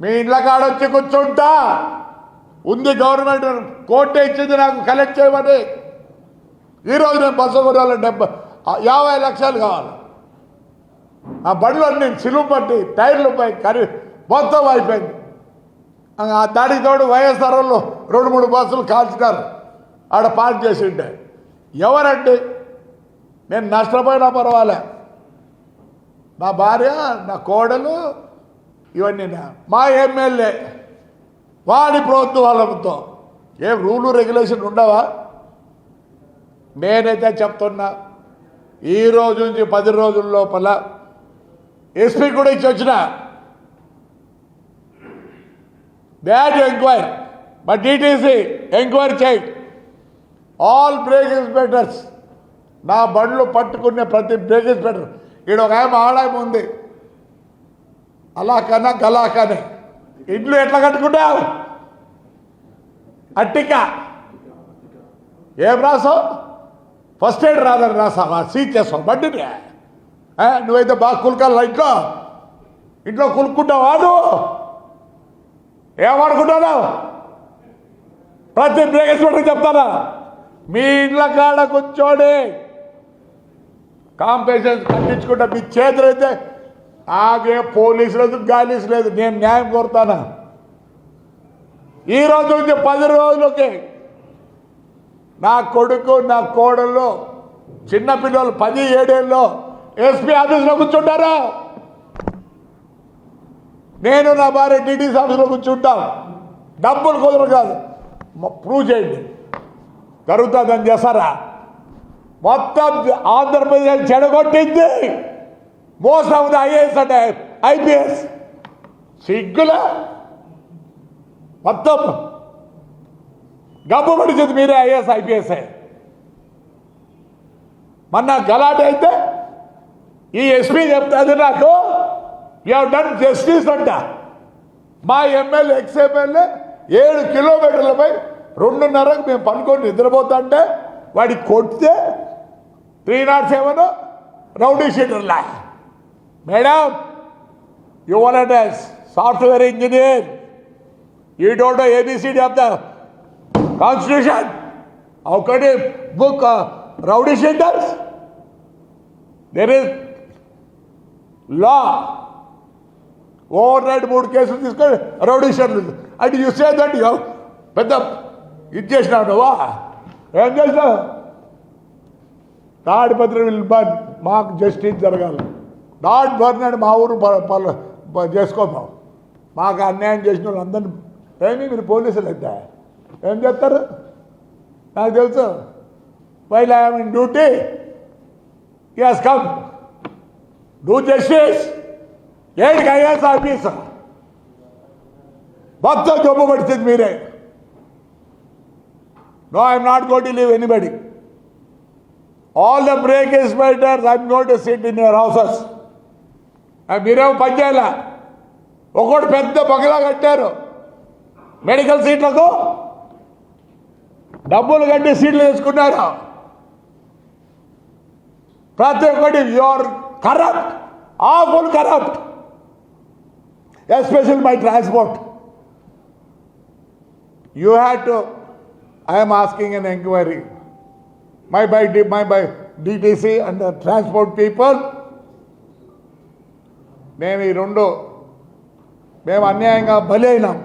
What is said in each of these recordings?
మీ ఇండ్ల కాడ వచ్చి కూర్చుంటా. ఉంది గవర్నమెంట్ కోర్టు ఇచ్చింది నాకు కలెక్ట్ చేయమని. ఈరోజు నేను బస్సు కొనాలి డెబ్బై యాభై లక్షలు కావాలి. ఆ బండ్లు అన్ని సిలువు పట్టి టైర్లు పై కరి మొత్తం అయిపోయింది. ఆ దాడికి తోడు వైఎస్ఆర్ వాళ్ళు రెండు మూడు బస్సులు కాల్చినారు. ఆడ పార్క్ చేసి ఉంటే. ఎవరండి? నేను నష్టపోయినా పర్వాలే. నా భార్య నా కోడలు ఇవన్నీ మా ఎమ్మెల్యే వాడి ప్రభుత్వాలతో ఏం రూలు రెగ్యులేషన్ ఉండవా? నేనైతే చెప్తున్నా ఈ రోజు నుంచి పది రోజుల లోపల ఎస్పీ కూడా ఇచ్చి వచ్చిన. దాట్ ఎంక్వైరీ మా డిటీసీ ఎంక్వైరీ చేయి. ఆల్ బ్రేక్ ఇన్స్పెక్టర్స్ నా బండ్లు పట్టుకునే ప్రతి బ్రేక్ ఇన్స్పెక్టర్ ఈడ ఒక ఆమె ఆడాయం ఉంది. అలా గలాకనే. గలా ఇంట్లో ఎట్లా కట్టుకుంటావు? అట్టిక. ఏం రాసావు? ఫస్ట్ ఎయిడ్ రాదని రాసావా? సీజ్ చేస్తావు బండిని? నువ్వైతే బాగా కులకాల ఇంట్లో? ఇంట్లో కులుక్కుంటావా నువ్వు? ఏమనుకుంటాను ప్రతి బ్రేకేశ్వరుడికి చెప్తానా? మీ ఇండ్ల కాడ కూర్చోడి. కాంపిటీషన్ కట్టించుకుంటా మీ చేతులు అయితే ఆగే పోలీసు లేదు గాలీసు లేదు? నేను న్యాయం కోరుతానా? ఈ రోజు నుంచి పది రోజులకి నా కొడుకు నా కోడళ్ళు చిన్నపిల్లలు పది ఏడేళ్ళు ఎస్పీ ఆఫీస్లో కూర్చుంటారా? నేను నా భార్య టీటీసీ ఆఫీస్లో కూర్చుంటాం. డబ్బులు కుదరదు కాదు. ప్రూవ్ చేయండి. జరుగుతుందని చేస్తారా? మొత్తం ఆంధ్రప్రదేశ్ చెడగొట్టింది. మోస్ ఆఫ్ ద ఐఏఎస్ అంటే ఐపీఎస్. సిగ్గుల? మొత్తం. గబ్బు పడిచింది మీరే ఐఏఎస్ ఐపీఎస్ మొన్న గలాట అయితే ఈ ఎస్పీ చెప్తుంది నాకు యూ డన్ జస్టిస్ అంట. మా ఎమ్మెల్యే ఎక్స్ ఎమ్మెల్యే ఏడు కిలోమీటర్లపై రెండున్నరకు మేము పనుకొని నిద్రపోతుంటే వాడికి కొడితే three not seven rowdy షీటర్లా madam you want software engineer you don't know ABCD of the constitution how can book rowdy sheeters there is law over night మూడు కేసులు తీసుకొని rowdy షీటర్లు and you say that you పెద్ద ఇది చేసినావు నువ్వా ఏం చేసినావు Tadipatri will burn మాకు జస్టిస్ జరగాలి. నాట్ బర్న్ అని మా ఊరు ప- ప- ప- చేసుకోతాం మాకు అన్యాయం చేసిన వాళ్ళందరినీ ఏమి మీరు పోలీసులు అయితే? ఏం చేస్తారు? నాకు తెలుసు. While I'm in duty as come do justice ఏంటి ఐఎస్ ఆఫీస్ మొత్తం జబ్బు పడుతుంది మీరే. No I'm not got to leave anybody all the brake inspectors I'm got to sit in your houses మీరేమో పనిచేయాల ఒకటి పెద్ద పగలా కట్టారు. మెడికల్ సీట్లకు డబ్బులు కట్టి సీట్లు తీసుకున్నారు ప్రతి ఒక్కటి your corrupt awful corrupt especially my transport. You had to I'm asking an enquiry. My by the my by DTC and transport people మేము ఈ రెండు మేము అన్యాయంగా బలి అయినాం.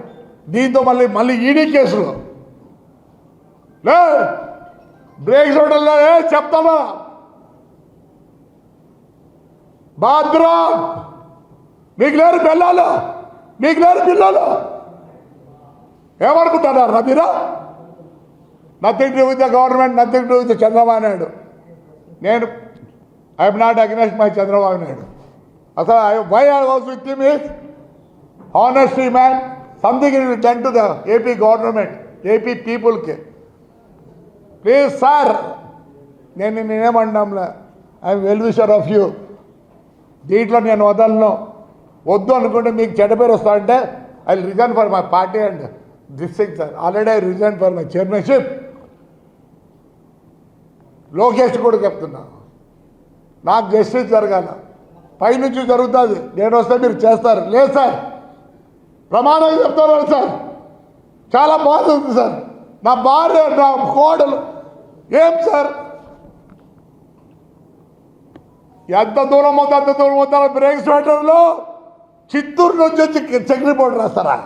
దీంతో మళ్ళీ మళ్ళీ ఈడీ కేసులు. లే బ్రేక్ చూడలే చెప్తావా బాత్రూమ్ మీకు లేరు పిల్లలు మీకు లేరు పిల్లలు? ఏమనుకుంటున్నారు మీరు? Nothing to with the government nothing to with Chandrababu Naidu నేను I'm not against my Chandrababu Naidu అసలు why I was with him is honesty man something in done to the AP government AP పీపుల్కి please sir నేను నేనేమన్నాంలే I'm well wisher of you దీంట్లో నేను వదలను. వద్దు అనుకుంటే మీకు చెడ్డ పేరు వస్తా అంటే I resign for my party and this thing sir already I resign for my chairmanship Lokesh కూడా చెప్తున్నా. నాకు జస్టిస్ జరగాల. పైనుంచి జరుగుతుంది. నేను వస్తే మీరు చేస్తారు. లేదు సార్. ప్రమాణం చెప్తున్నాను సార్. చాలా బాధ ఉంది సార్. నా భార్య నా కోడలు ఏం సార్? ఎంత దూరం అవుతుంది అంత దూరం అవుతారో బ్రేక్స్ పెట్టడంలో చిత్తూరు నుంచి వచ్చి చెక్ పౌడర్ రాస్తారా?